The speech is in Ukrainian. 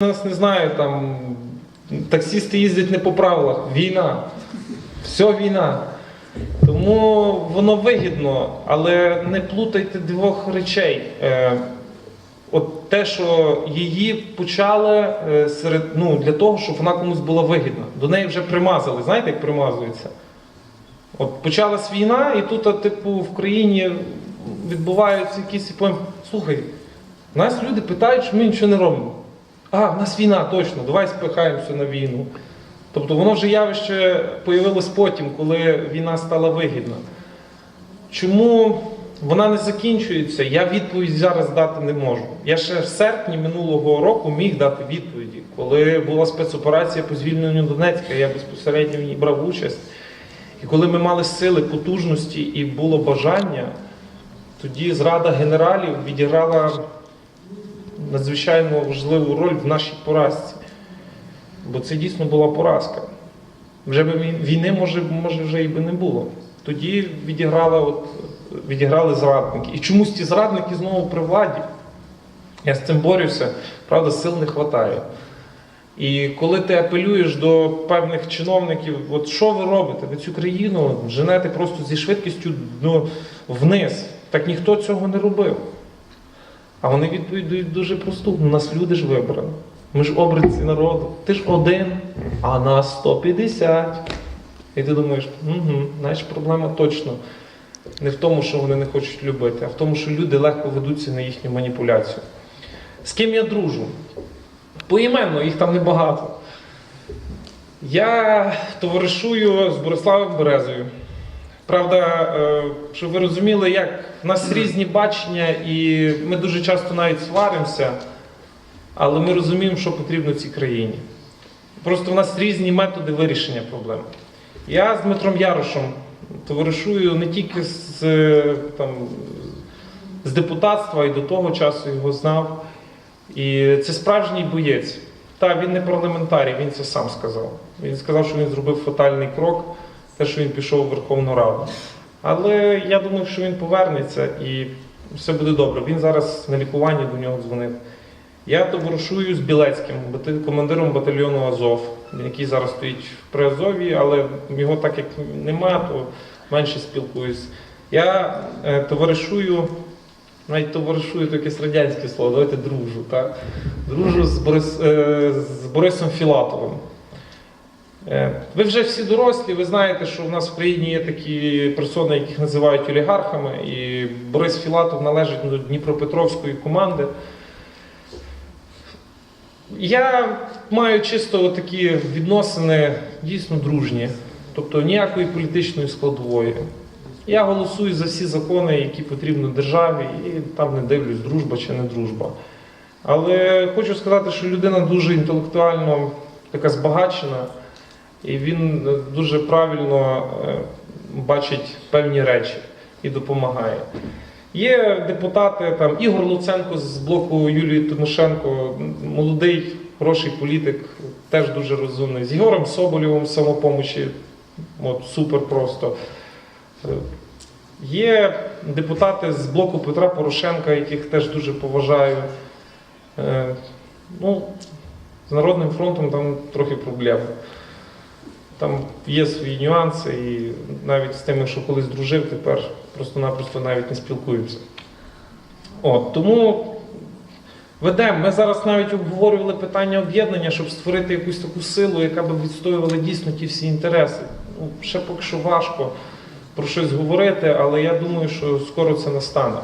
нас не знаю, там таксісти їздять не по правилах. Війна. Все війна. Тому воно вигідно, але не плутайте двох речей. Е, от те, що її почали е, серед, ну, для того, щоб вона комусь була вигідна. До неї вже примазали. Знаєте, як примазується? От почалась війна, і тут, типу, в країні відбуваються якісь потім, слухай, нас люди питають, що ми нічого не робимо. А, в нас війна, точно, давай спихаємося на війну. Тобто воно вже явище появилось потім, коли війна стала вигідна. Чому вона не закінчується, я відповідь зараз дати не можу. Я ще в серпні минулого року міг дати відповіді, коли була спецоперація по звільненню Донецька, я безпосередньо в ній брав участь. І коли ми мали сили, потужності і було бажання, тоді зрада генералів відіграла надзвичайно важливу роль в нашій поразці. Бо це дійсно була поразка. Вже би війни, може, може вже і би не було. Тоді відіграла, от, відіграли зрадники. І чомусь ті зрадники знову при владі. Я з цим борюся, правда, сил не вистачає. І коли ти апелюєш до певних чиновників, от що ви робите? Ви цю країну женете просто зі швидкістю ну, вниз. Так ніхто цього не робив. А вони відповідь дають дуже просту. Ну, Нас люди ж вибрали. Ми ж обранці народу. Ти ж один, а нас 150. І ти думаєш, угу, значить проблема точно не в тому, що вони не хочуть любити, а в тому, що люди легко ведуться на їхню маніпуляцію. З ким я дружу? Поіменно, їх там небагато. Я товаришую з Бориславом Березою. Правда, е, щоб ви розуміли, як в нас різні бачення, і ми дуже часто навіть сваримося, але ми розуміємо, що потрібно цій країні. Просто в нас різні методи вирішення проблем. Я з Дмитром Ярошем товаришую не тільки з, е, там, з депутатства і до того часу його знав. І це справжній боєць. Та він не парламентарій, він це сам сказав. Він сказав, що він зробив фатальний крок, те, що він пішов у Верховну Раду. Але я думаю, що він повернеться і все буде добре. Він зараз на лікуванні до нього дзвонив. Я товаришую з Білецьким, командиром батальйону Азов, який зараз стоїть при Азові, але його так як нема, то менше спілкуюсь. Я е, товаришую, навіть товаришую то якесь радянське слово, давайте дружу. Так? Дружу з, Борис, е, з Борисом Філатовим. Е, Ви вже всі дорослі, ви знаєте, що в нас в країні є такі персони, яких називають олігархами, і Борис Філатов належить до Дніпропетровської команди. Я маю чисто такі відносини дійсно дружні, тобто ніякої політичної складової. Я голосую за всі закони, які потрібно державі, і там не дивлюсь, дружба чи не дружба. Але хочу сказати, що людина дуже інтелектуально така збагачена, і він е, дуже правильно е, бачить певні речі і допомагає. Є депутати, там Ігор Луценко з блоку Юлії Тимошенко, молодий, хороший політик, теж дуже розумний. З Ігорем Соболєвим самопомочі, от, супер просто. Е, Є депутати з блоку Петра Порошенка, яких теж дуже поважаю. Ну, з Народним фронтом там трохи проблеми. Там є свої нюанси, і навіть з тими, що колись дружив, тепер просто-напросто навіть не спілкуються. От, тому ведемо. Ми зараз навіть обговорювали питання об'єднання, щоб створити якусь таку силу, яка б відстоювала дійсно ті всі інтереси. Ну, ще поки що важко про щось говорити, але я думаю, що скоро це настане.